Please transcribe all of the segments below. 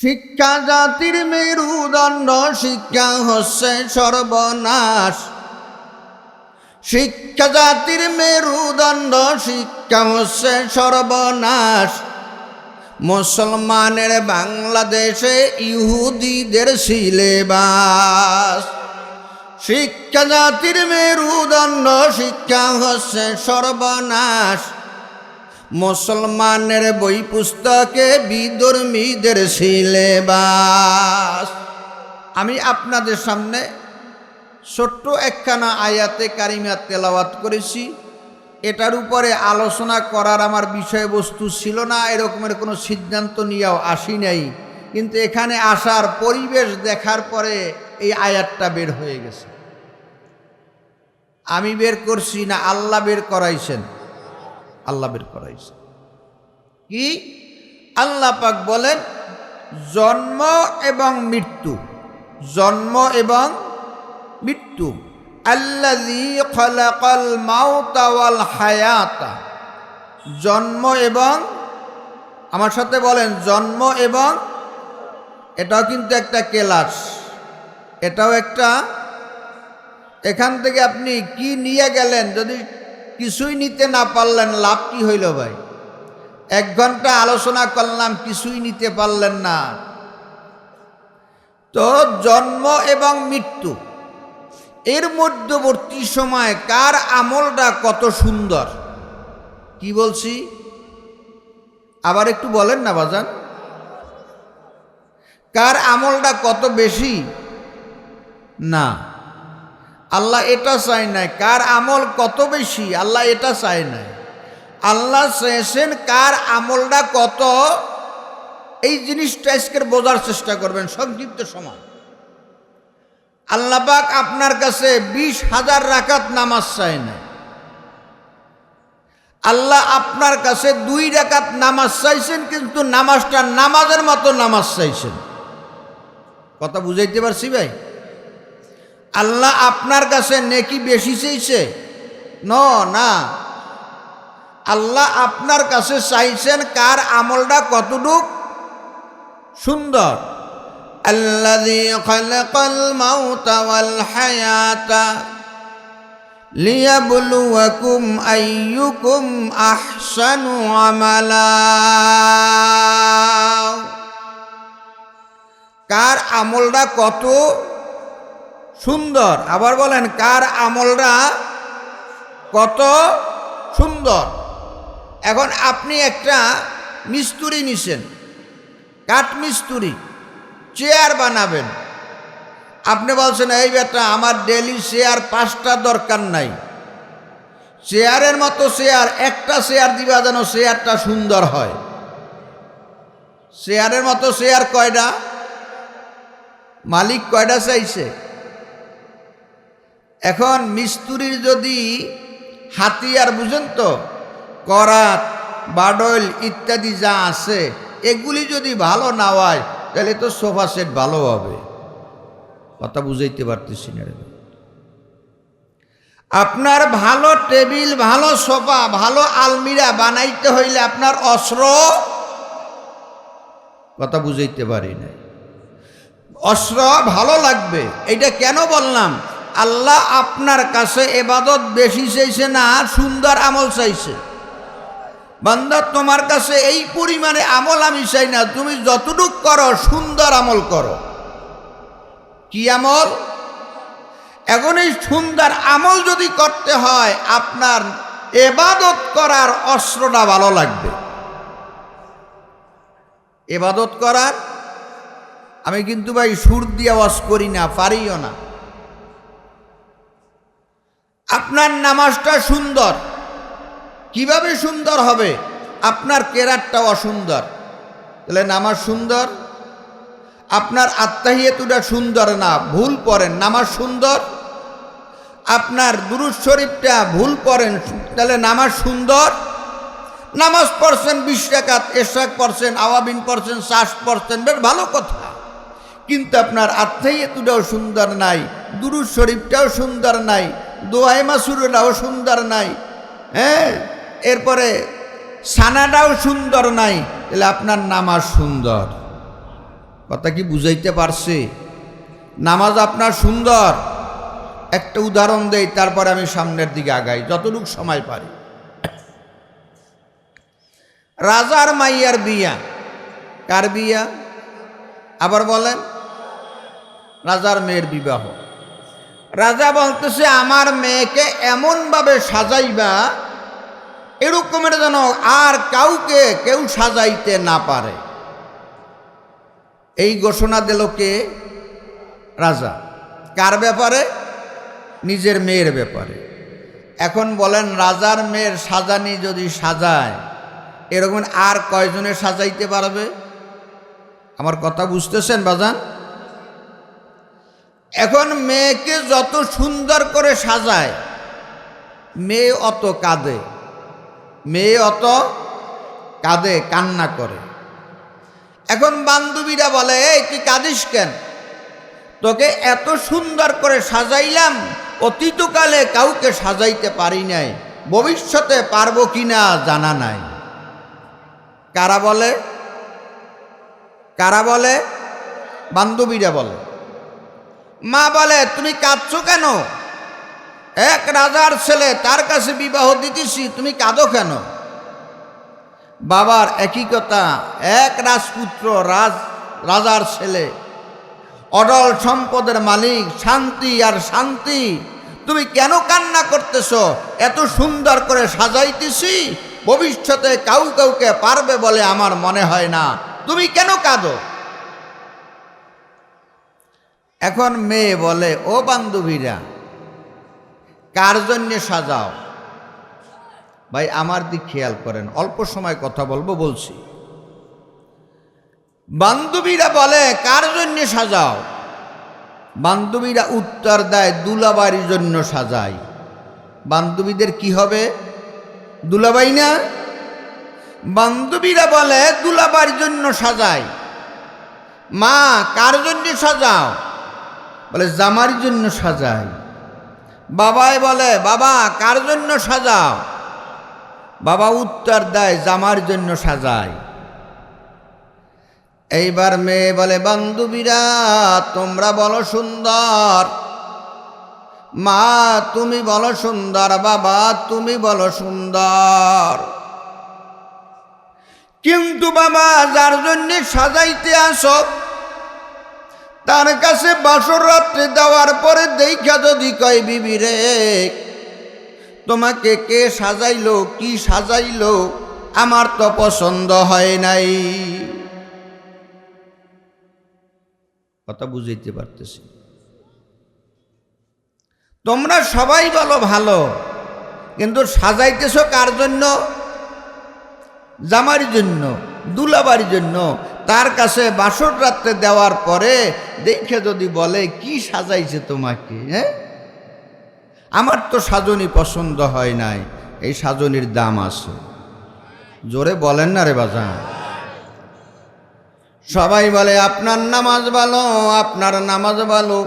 শিক্ষা জাতির মেরুদণ্ড, শিক্ষা হচ্ছে সর্বনাশ। শিক্ষা জাতির মেরুদণ্ড, শিক্ষা হচ্ছে সর্বনাশ। মুসলমানের বাংলাদেশে ইহুদিদের সিলেবাস। শিক্ষা জাতির মেরুদণ্ড, শিক্ষা হচ্ছে সর্বনাশ। মুসলমানের বই পুস্তকে বিধর্মীদের সিলেবাস। আমি আপনাদের সামনে ছোট্ট একখানা আয়াতে কারিমা তেলাওয়াত করেছি। এটার উপরে আলোচনা করার আমার বিষয়বস্তু ছিল না, এরকমের কোনো সিদ্ধান্ত নিয়েও আসি নাই। কিন্তু এখানে আসার পরিবেশ দেখার পরে এই আয়াতটা বের হয়ে গেছে। আমি বের করছি না, আল্লাহ বের করাইছেন। আল্লাহ বের করাইছে। কি? আল্লাহ পাক বলেন, জন্ম এবং মৃত্যু, জন্ম এবং মৃত্যু। ওয়াল হায়াতা, জন্ম এবং, আমার সাথে বলেন, জন্ম এবং, এটাও কিন্তু একটা কেলাস। এটাও একটা, এখান থেকে আপনি কি নিয়ে গেলেন? যদি কিছুই নিতে না পারলেন, লাভ কি হইল ভাই? এক ঘণ্টা আলোচনা করলাম, কিছুই নিতে পারলেন না। তো জন্ম এবং মৃত্যু, এর মধ্যবর্তী সময় কার আমলটা কত সুন্দর? কি বলছি? আবার একটু বলেন না বাজান। কার আমলটা কত বেশি? না। আল্লাহ এটা চায় নাই। কার আমল কত বেশি, আল্লাহ এটা চায় নাই। আল্লাহ চেয়েছেন কার আমলটা কত, এই জিনিসটা আজকের বোঝার চেষ্টা করবেন, সংক্ষিপ্ত সময়। আল্লাপাক আপনার কাছে বিশ হাজার রাকাত নামাজ চায় না আল্লাহ আপনার কাছে দুই রাকাত নামাজ চাইছেন, কিন্তু নামাজটা নামাজের মতো নামাজ চাইছেন। কথা বুঝাইতে পারছি ভাই? আল্লাহ আপনার কাছে নেকি বেশি চাইছে ন না আল্লাহ আপনার কাছে চাইছেন কার আমলটা কতটুক সুন্দর الذي خلق الموت والحياة ليبلوكم أيكم أحسن عملا কার আমলটা কত সুন্দর। আবার বলেন, কার আমলটা কত সুন্দর? এখন আপনি একটা মিস্তুরি নিছেন, কাঠ মিস্তুরি, চেয়ার বানাবেন। আপনি বলছেন, এই বেটা, আমার ডেলি চেয়ার পাঁচটা দরকার নাই। চেয়ারের মতো চেয়ার, একটা চেয়ার দিবা যেন চেয়ারটা সুন্দর হয়। চেয়ারের মতো চেয়ার কয়টা? মালিক কয়টা চাইছে? এখন মিস্তুরির যদি হাতিয়ার বুঝেন তো করাত বাডল ইত্যাদি যা আছে, এগুলি যদি ভালো না হয়, তাহলে তো সোফা সেট ভালো হবে। কথা বুঝাইতে পারতেছি না আপনার ভালো টেবিল, ভালো সোফা, ভালো আলমিরা বানাইতে হইলে আপনার অস্ত্র? কথা বুঝাইতে পারি না অস্ত্র ভালো লাগবে এটা কেন বললাম? আল্লাহ আপনার কাছে এবাদত বেশি চাইছে না, সুন্দর আমল চাইছে। বান্দা, তোমার কাছে এই পরিমাণে আমল আমি চাই না, তুমি যতটুক করো, সুন্দর আমল করো। কি আমল? এখন এই সুন্দর আমল যদি করতে হয়, আপনার এবাদত করার অস্ত্রটা ভালো লাগবে। এবাদত করার? আমি কিন্তু ভাই সুর দিয়ে আওয়াজ করি না, পারিও না। আপনার নামাজটা সুন্দর। কীভাবে সুন্দর হবে? আপনার কেরারটা অসুন্দর। তাহলে নামাজ সুন্দর? আপনার আত্মাহিয়াতুটা সুন্দর না, ভুল পড়েন। নামাজ সুন্দর? আপনার দুরুজ শরীফটা ভুল পড়েন। তাহলে নামাজ সুন্দর? নামাজ পড়ছেন বিশ টাকাত এশাক পড়ছেন, আওয়াবিন পড়ছেন শ্বাস পড়ছেন, বেশ ভালো কথা। কিন্তু আপনার আত্মাহিয়াতুটাও সুন্দর নাই দুরুজ শরীফটাও সুন্দর নাই দোয়াই মাসুরটাও সুন্দর নাই হ্যাঁ? এরপরে সানাটাও সুন্দর নাই, তাহলে আপনার নামাজ সুন্দর। কথা কি বুঝাইতে পারছি? নামাজ আপনার সুন্দর। একটা উদাহরণ দেই, তারপরে আমি সামনের দিকে আগাই, যতটুকু সময় পারি। রাজার মাইয়ার বিয়া। কার বিয়া? আবার বলেন, রাজার মেয়ের বিবাহ। রাজা বলতেছে, আমার মেয়েকে এমনভাবে সাজাইবা, এরকমের যেন আর কাউকে কেউ সাজাইতে না পারে। এই ঘোষণা দিল কে? রাজা। কার ব্যাপারে? নিজের মেয়ের ব্যাপারে। এখন বলেন, রাজার মেয়ের সাজানি যদি সাজায়, এরকম আর কয়জনে সাজাইতে পারবে? আমার কথা বুঝতেছেন, বাজান? এখন মেয়েকে যত সুন্দর করে সাজায়, মেয়ে অত কাঁদে, মেয়ে অত কাঁদে, কান্না করে। এখন বান্ধবীরা বলে, এই, তুই কাঁদিস কেন? তোকে এত সুন্দর করে সাজাইলাম, অতীতকালে কাউকে সাজাইতে পারি নাই, ভবিষ্যতে পারব কিনা জানা নাই। কারা বলে? কারা বলে? বান্ধবীরা বলে। মা বলে, তুমি কাঁদছো কেন? এক রাজার ছেলে, তার কাছে বিবাহ দিতেছি, তুমি কাঁদো কেন? বাবার একই কথা, এক রাজপুত্র, রাজ, রাজার ছেলে অডল সম্পদের মালিক, শান্তি আর শান্তি, তুমি কেন কান্না করতেছ? এত সুন্দর করে সাজাইতেছি, ভবিষ্যতে কাউ কাউকে পারবে বলে আমার মনে হয় না। তুমি কেন কাঁদো? এখন মেয়ে বলে, ও বান্ধবীরা, কার জন্যে সাজাও? ভাই, আমার দিক খেয়াল করেন, অল্প সময় কথা বলব, বলছি। বান্ধবীরা বলে, কার জন্য সাজাও? বান্ধবীরা উত্তর দেয়, দুলাবাড়ির জন্য সাজাই। বান্ধবীদের কি হবে? দুলাবাই না? বান্ধবীরা বলে, দুলাবাড়ির জন্য সাজাই। মা, কার জন্য সাজাও? বলে, জামার জন্য সাজাই। বাবাই বলে, বাবা, কার জন্য সাজাও? বাবা উত্তর দেয়, জামার জন্য সাজায় এইবার মেয়ে বলে, বান্ধবীরা, তোমরা বলো সুন্দর। মা, তুমি বলো সুন্দর। বাবা, তুমি বলো সুন্দর। কিন্তু বাবা, যার জন্য সাজাইতে আসো তার কাছে বাসর রাত্রে দেওয়ার পরে দেখা যদি কয়, বিবি রে, তোমাকে কে সাজাইলো, কি সাজাইলো? আমার তো পছন্দ হয় নাই। কথা বুঝাইতে পারতেছি। তোমরা সবাই বলো ভালো, কিন্তু সাজাইতেছ কার জন্য? জামার জন্য দুলাবার জন্য তার কাছে বাসর রাত্রে দেওয়ার পরে দেখে যদি বলে, কি সাজাইছে তোমাকে? হ্যাঁ আমার তো সাজনি পছন্দ হয় নাই, এই সাজনির দাম আছে। জোরে বলেন না রে বাজা সবাই বলে, আপনার নামাজ ভালো, আপনার নামাজ ভালো।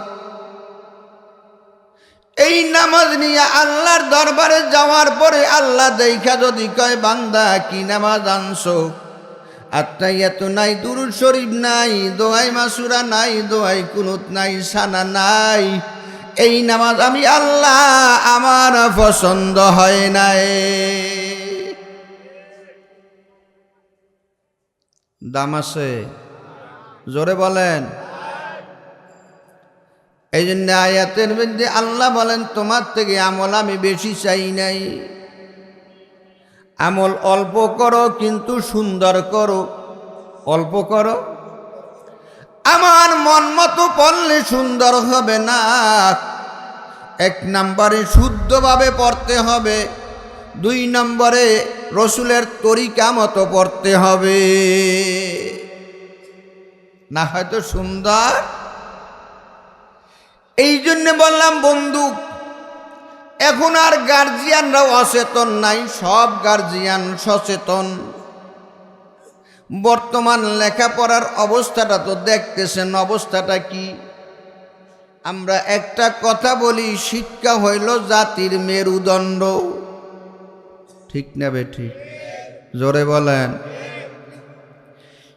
এই নামাজ নিয়ে আল্লাহর দরবারে যাওয়ার পরে আল্লাহ দেখা যদি কয়, বান্দা, কি নামাজ আনছো? আত্মাইয়াত নাই দুরুদ শরীফ নাই দোয়াই মাসুরা নাই দোয়াই কুনুত নাই, সানা নাই। এই নামাজ আমি আল্লাহ আমার পছন্দ হয় নাই। দাম আছে? জোরে বলেন। এই জন্য আয়াতের মধ্যে আল্লাহ বলেন, তোমার থেকে আমল আমি বেশি চাই নাই। আমল অল্প করো, কিন্তু সুন্দর করো। অল্প করো। আমার মন মতো পড়লে সুন্দর হবে না। এক নম্বরে শুদ্ধভাবে পড়তে হবে। দুই নম্বরে রসুলের তরিকা মতো পড়তে হবে। না হয়তো সুন্দর। এই জন্যে বললাম বন্ধু এখন আর গার্জিয়ানরাও অচেতন নাই, সব গার্জিয়ান সচেতন। বর্তমান লেখাপড়ার অবস্থাটা তো দেখতেছেন, অবস্থাটা কি? আমরা একটা কথা বলি, শিক্ষা হইল জাতির মেরুদণ্ড। ঠিক নেবে ঠিক? জোরে বলেন।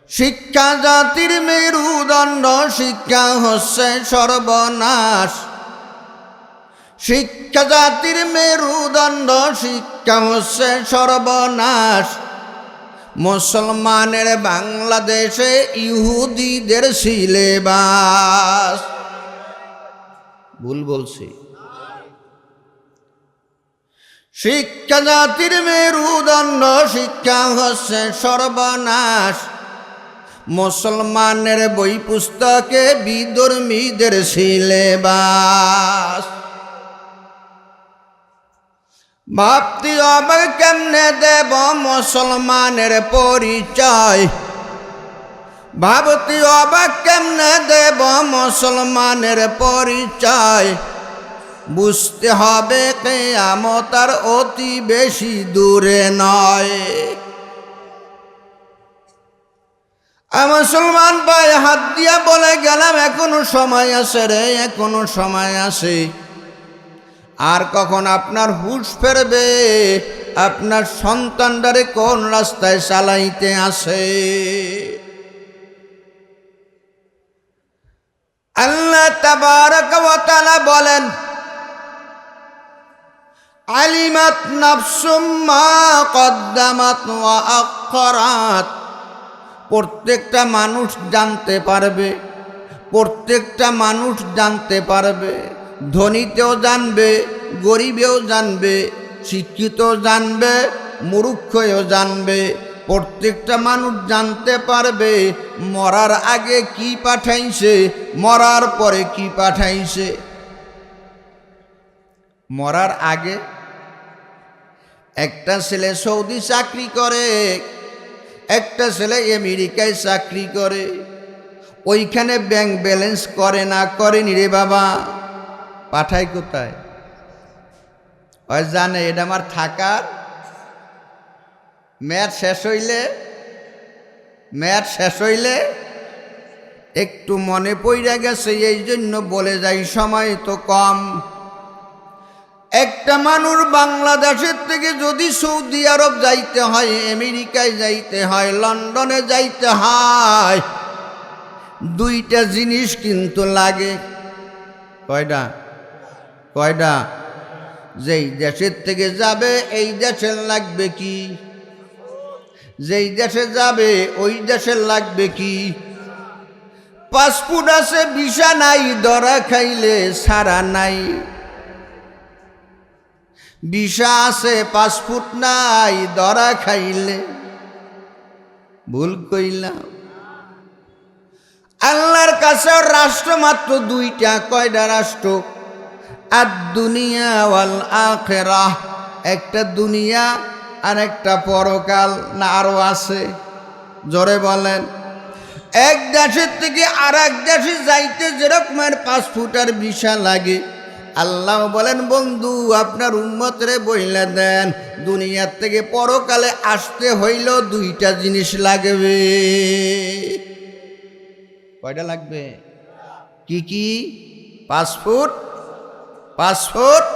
শিক্ষা জাতির মেরুদণ্ড, শিক্ষা হচ্ছে সর্বনাশ। শিক্ষা জাতির মেরুদণ্ড, শিক্ষা হচ্ছে সর্বনাশ। মুসলমানের বাংলাদেশে ইহুদিদের সিলেবাস। ভুল বলছি। শিক্ষা জাতির মেরুদণ্ড, শিক্ষা হচ্ছে সর্বনাশ। মুসলমানের বই পুস্তকে বিধর্মীদের সিলেবাস। ভাবতি হবে কেমনে দেব মুসলমানের পরিচয়? ভাবতি অবাক কেমনে দেব মুসলমানের পরিচয়? বুঝতে হবে কেয়ামতার অতি বেশি দূরে নয়। মুসলমান ভাই, হাত দিয়া বলে গেলাম, এখনও সময় আছে রে, এখনও সময় আছে। আর কখন আপনার হুশ ফেরবে, আপনার সন্তানটারে কোন রাস্তায় চালাইতে আসে? আল্লাহ তাবারক ওয়া বলেন, আলিমাত নাফসুম কদ্দামাত প্রত্যেকটা মানুষ জানতে পারবে, প্রত্যেকটা মানুষ জানতে পারবে। ধনীতেও জানবে, গরিবেও জানবে শিক্ষিত জানবে, মূর্খও জানবে। প্রত্যেকটা মানুষ জানতে পারবে, মরার আগে কি পাঠাইছে, মরার পরে কি পাঠাইছে। মরার আগে একটা ছেলে সৌদি চাকরি করে, একটা ছেলে আমেরিকায় চাকরি করে। ওইখানে ব্যাংক ব্যালেন্স করে না করেনি রে বাবা। পাঠায় কোথায়? ওই জানে, এটা আমার থাকার। ম্যাচ শেষ হইলে, ম্যাচ শেষ হইলে একটু মনে পড়ে গেছে এই জন্য বলে যাই, সময় তো কম। একটা মানুষ বাংলাদেশের থেকে যদি সৌদি আরব যাইতে হয়, আমেরিকায় যাইতে হয়, লন্ডনে যাইতে হয়, দুইটা জিনিস কিন্তু লাগে। কয়টা? কয়টা? যেই দেশের থেকে যাবে, এই দেশের লাগবে কি? যেই দেশে যাবে, ওই দেশের লাগবে কি? পাসপোর্ট আছে, ভিসা নাই দরা খাইলে সারা নাই। ভিসা আছে, পাসপোর্ট নাই দরা খাইলে ভুল কইলাম। আল্লাহর কাছে রাষ্ট্র মাত্র দুইটা, কয়টা রাষ্ট্র? আর দুনিয়া ওয়াল আখেরা একটা দুনিয়া আর একটা পরকাল না আরও আছে? জোরে বলেন। এক দেশের থেকে আর এক দেশে যাইতে যেরকমের আর ভিসা লাগে। আল্লাহ বলেন, বন্ধু, আপনার উন্মতরে বইলে দেন, দুনিয়ার থেকে পরকালে আসতে হইল দুইটা জিনিস লাগবে। কয়টা লাগবে? কি কি? পাসপোর্ট পাসপোর্ট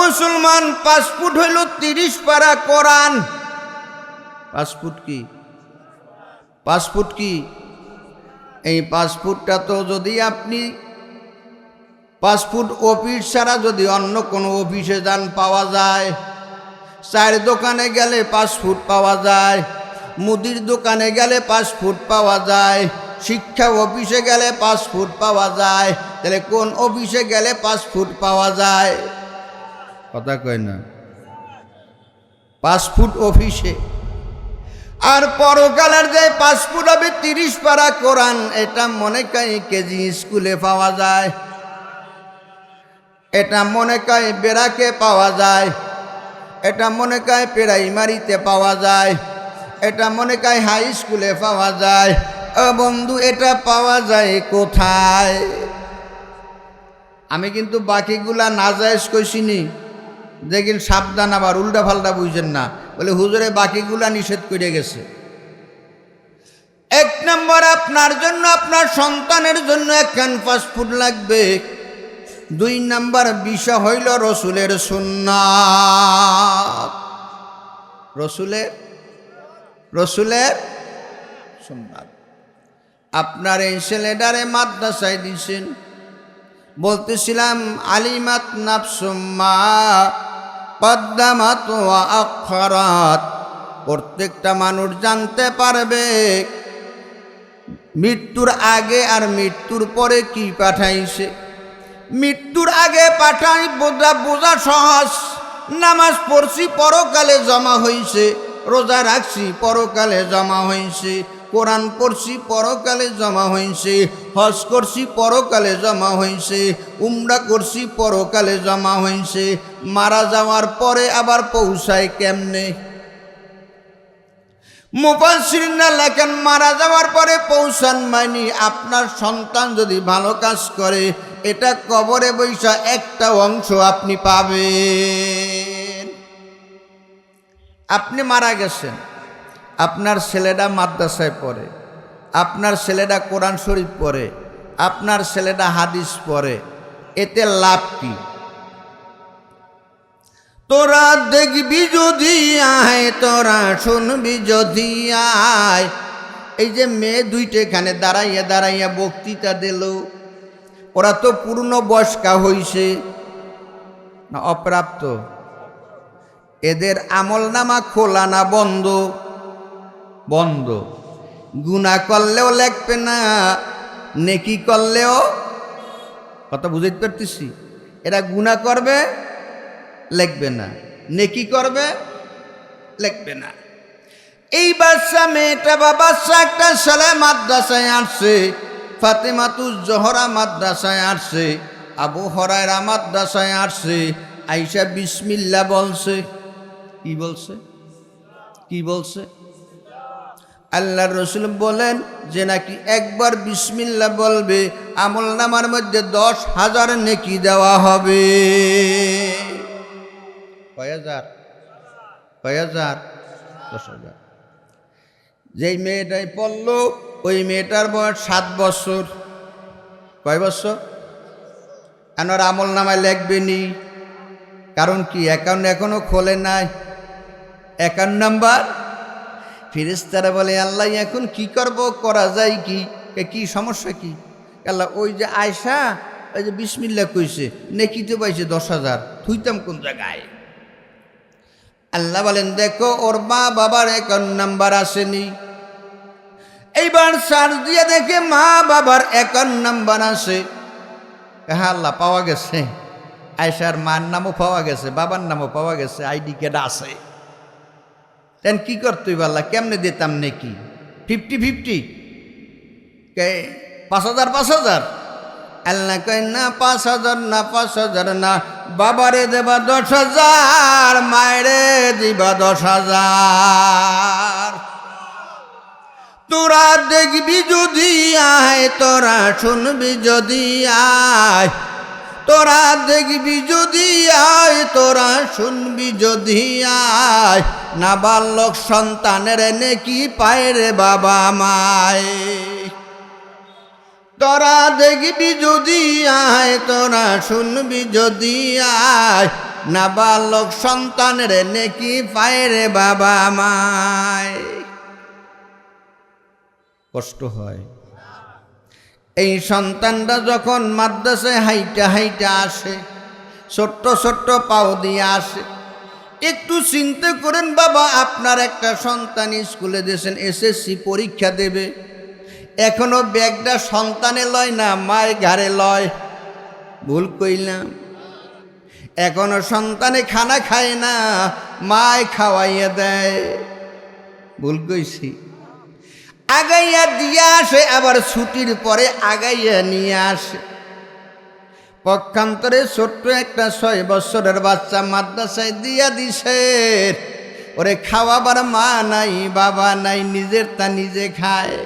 মুসলমান পাসপোর্ট হইল তিরিশ পারা কোরআন। পাসপোর্ট কি? পাসপোর্ট কি? এই পাসপোর্টটা তো যদি আপনি পাসপোর্ট অফিস ছাড়া যদি অন্য কোনো অফিসে যান, পাওয়া যায়। চায়ের দোকানে গেলে পাসপোর্ট পাওয়া যায়। মুদির দোকানে গেলে পাসপোর্ট পাওয়া যায়। শিক্ষা অফিসে গেলে পাসপোর্ট পাওয়া যায়। তাহলে কোন অফিসে গেলে পাসপোর্ট পাওয়া যায়? কথা কয় না। পাসপোর্ট অফিসে। আর পরকালের যে পাসপোর্ট হবে তিরিশ পারা কোরআন, এটা মনে কয় কেজি স্কুলে পাওয়া যায়? এটা মনে কয় বেড়াকে পাওয়া যায়? এটা মনে কয় প্রাইমারিতে পাওয়া যায়? এটা মনে কয় হাই স্কুলে পাওয়া যায়? বন্ধু, এটা পাওয়া যায় কোথায়? আমি কিন্তু বাকিগুলা না যায়স কইসিনি দেখেন, সাবধান আবার উল্টা ফাল্টা বুঝছেন না। বলে, হুজুরে, বাকিগুলা নিষেধ করে গেছে। এক নম্বর, আপনার জন্য, আপনার সন্তানের জন্য এক একখান ফাস্টফুড লাগবে। দুই নম্বর, বিষয় হইল রসুলের সুন্নাত। রসুলের? রসুলের সুন্নাত। আপনার এই ছেলেটারে মাদ্রাসায় দিছেন। বলতেছিলাম, আলিমাত নাফসুম্মা পদ্মামাত অক্ষরাত প্রত্যেকটা মানুষ জানতে পারবে, মৃত্যুর আগে আর মৃত্যুর পরে কি পাঠাইছে। মৃত্যুর আগে পাঠাই বোঝা বোঝা সহজ। নামাজ পড়ছি, পরকালে জমা হয়েছে রোজা রাখছি, পরকালে জমা হইছে। কোরআন পড়ছি, পরকালে জমা হয়েছে হজ করছি, পরকালে জমা হয়েছে উমরা করছি, পরকালে জমা হয়েছে মারা যাওয়ার পরে আবার পৌঁছায় কেমনে? মুফাসসিরিনরা লেখেন, মারা যাওয়ার পরে পৌঁছান মাইনি। আপনার সন্তান যদি ভালো কাজ করে, এটা কবরে বৈশা একটা অংশ আপনি পাবেন। আপনি মারা গেছেন। আপনার ছেলেটা মাদ্রাসায় পড়ে, আপনার ছেলেটা কোরআন শরীফ পড়ে, আপনার ছেলেটা হাদিস পড়ে, এতে লাভ কি? তোরা দেখবি যদি আয়, তোরা শুনবি যদি আয়। এই যে মেয়ে দুইটা এখানে দাঁড়াইয়া দাঁড়াইয়া বক্তৃতা দিল, ওরা তো পূর্ণ বয়স্কা হইছে। না, অপ্রাপ্ত। এদের আমল নামা খোলা না বন্ধ। বন্ধ। গুণা করলেও লেখবে না, নেকি করলেও কথা বুঝাইতে পারতেছি? এরা গুণা করবে, লিখবে না। নেকি করবে, লিখবে না। এই বাচ্চা, মেয়েটা বা বাচ্চা একটা ছেলে মাদ্রাসায় আসছে, ফাতেমাতুজ জহরা মাদ্রাসায় আসছে, আবু হরায়রা মাদ্রাসায় আসছে আইসা বিসমিল্লা বলছে। কি বলছে? কি বলছে? আল্লাহ রসুল বলেন যে নাকি একবার বিসমিল্লা বলবে, আমল নামার মধ্যে দশ হাজার নেকি দেওয়া হবে। যেই মেয়েটাই পড়ল, ওই মেয়েটার বয়স সাত বছর। কয় বছর? আর আমল নামায় লেখবে নি। কারণ কি? অ্যাকাউন্ট এখনও খোলে নাই। Account number? ফিরিস্তারা বলে, আল্লাহ, এখন কি করব? করা যায় কি? কি সমস্যা কি? আল্লাহ, ওই যে আয়সা ওই যে বিসমিল্লা কইছে নেকিতে পাইছে দশ হাজার, থুইতাম কোন জায়গায়? আল্লাহ বলেন, দেখো, ওর মা বাবার অ্যাকাউন্ট নাম্বার আসেনি। এইবার সার্চ দিয়ে দেখে মা বাবার অ্যাকাউন্ট নাম্বার আসে। হ্যাঁ আল্লাহ, পাওয়া গেছে। আয়সার মার নামও পাওয়া গেছে, বাবার নামও পাওয়া গেছে, আইডি কার্ড আছে। তেন কি করতে আল্লাহ? কেমনে দিতাম নাকি? ফিফটি ফিফটি কে? পাঁচ হাজার পাঁচ হাজার? আল্লাহ কয়, না, পাঁচ হাজার, না, পাঁচ হাজার, না, বাবারে দেবা দশ হাজার, মায়েরে দিবা দশ হাজার। তোরা দেখবি যদি আয়, তোরা শুনবি যদি আয় তোরা দেখবি যদি আয়, তোরা শুনবি যদি আয়। নাবালক সন্তানের নেকি পায় রে বাবা মায়। তোরা দেখবি যদি আয়, তোরা শুনবি যদি আয়। নাবালক সন্তানের নেকি পায় রে বাবা মায়। কষ্ট হয়। এই সন্তানটা যখন মাদ্রাসায় হাইটা হাইটা আসে, ছোট্ট ছোট্ট পাও দিয়ে আসে, একটু চিন্তা করেন, বাবা, আপনার একটা সন্তান স্কুলে দিয়েছেন, এসএসসি পরীক্ষা দেবে। এখনও ব্যাগটা সন্তানে লয় না মায় ঘাড়ে লয়। ভুল কইলাম। এখনও সন্তানে খানা খায় না, মায় খাওয়াইয়া দেয়। ভুল কইছি। আগাইয়া দিয়ে আসে, আবার ছুটির পরে আগাইয়া নিয়ে আসে। পক্ষান্তরে ছোট্ট একটা ছয় বছরের বাচ্চা মাদ্রাসায় দিয়া দিছে। ওরে খাওয়াবার মা নাই, বাবা নাই, নিজের তা নিজে খায়।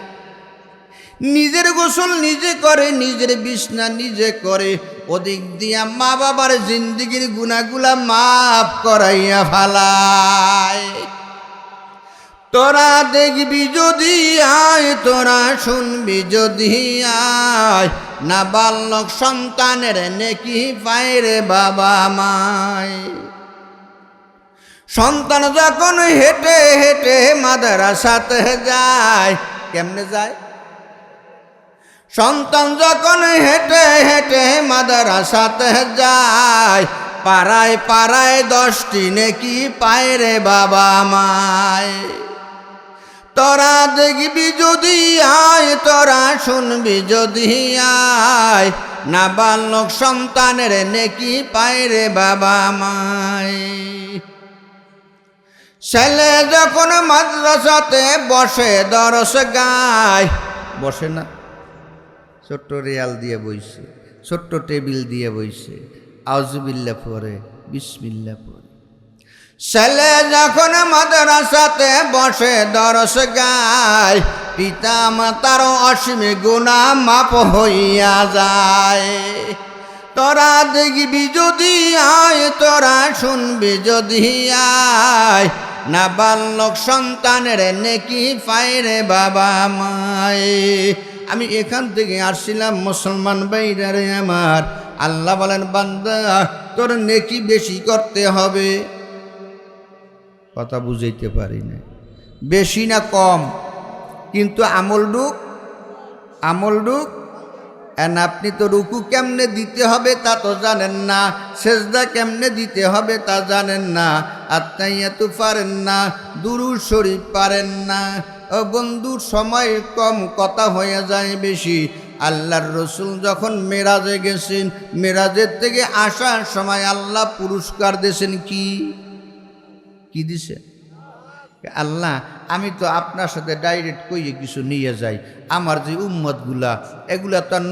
নিজের গোসল নিজে করে, নিজের বিছনা নিজে করে। ওদিক দিয়া মা বাবার জিন্দিগির গুণাগুলা মাফ করাইয়া ফালায়। তোরা দেখবি যদি আয়, তোরা শুনবি যদি আয়। না বালক সন্তানের নেকি পায় রে বাবা মায়। সন্তান যখন হেঁটে হেঁটে মাদারাসাতে যায়, কেমনে যায়? সন্তান যখন হেঁটে হেঁটে মাদ্রাসাতে যায়, পাড়ায় পাড়ায় দশটি নেকি পায় রে বাবা মায়। তোরা দেখবি যদি আয়, তোরা শুনবি যদি আয়। না বালক সন্তানের নেকি পায় রে বাবা মায়। ছেলে যখন মাদ্রাসাতে বসে, দরস গায়। বসে না, ছোট্ট রেয়াল দিয়ে বইছে, ছোট্ট টেবিল দিয়ে বইছে। আউজুবিল্লা পরে বিসমিল্লা পরে ছেলে যখন মাদ্রাসাতে বসে দরস গায় পিতা মাতার অসীম গুণা মাপ হইয়া যায়। তোরা দেখবি যদি আয়, তোরা শুনবি যদি আয়, না বালক সন্তানের নেকি ফাইরে বাবা মায়। আমি এখান থেকে আসছিলাম মুসলমান বাইরে আমার। আল্লাহ বলেন, বান্দা, তোর নেকি বেশি করতে হবে। কথা বুঝাইতে পারি না বেশি না কম। কিন্তু আমল ডুক আমল ডুক। এন আপনি তো রুকু কেমনে দিতে হবে তা তো জানেন না। সেজদা কেমনে দিতে হবে তা জানেন না। আত্মাইয়া তো পারেন না দুরু শরীফ পারেন না। ও বন্ধুর সময় কম, কথা হয়ে যায় বেশি। আল্লাহর রসুল যখন মেরাজে গেছেন, মেরাজের থেকে আসার সময় আল্লাহ পুরস্কার দিয়েছেন কি? কি দিছে? আল্লাহ, আমি তো আপনার সাথে ডাইরেক্ট কইয়ে কিছু নিয়ে যাই। আমার যে উম্মতগুলা, এগুলা তো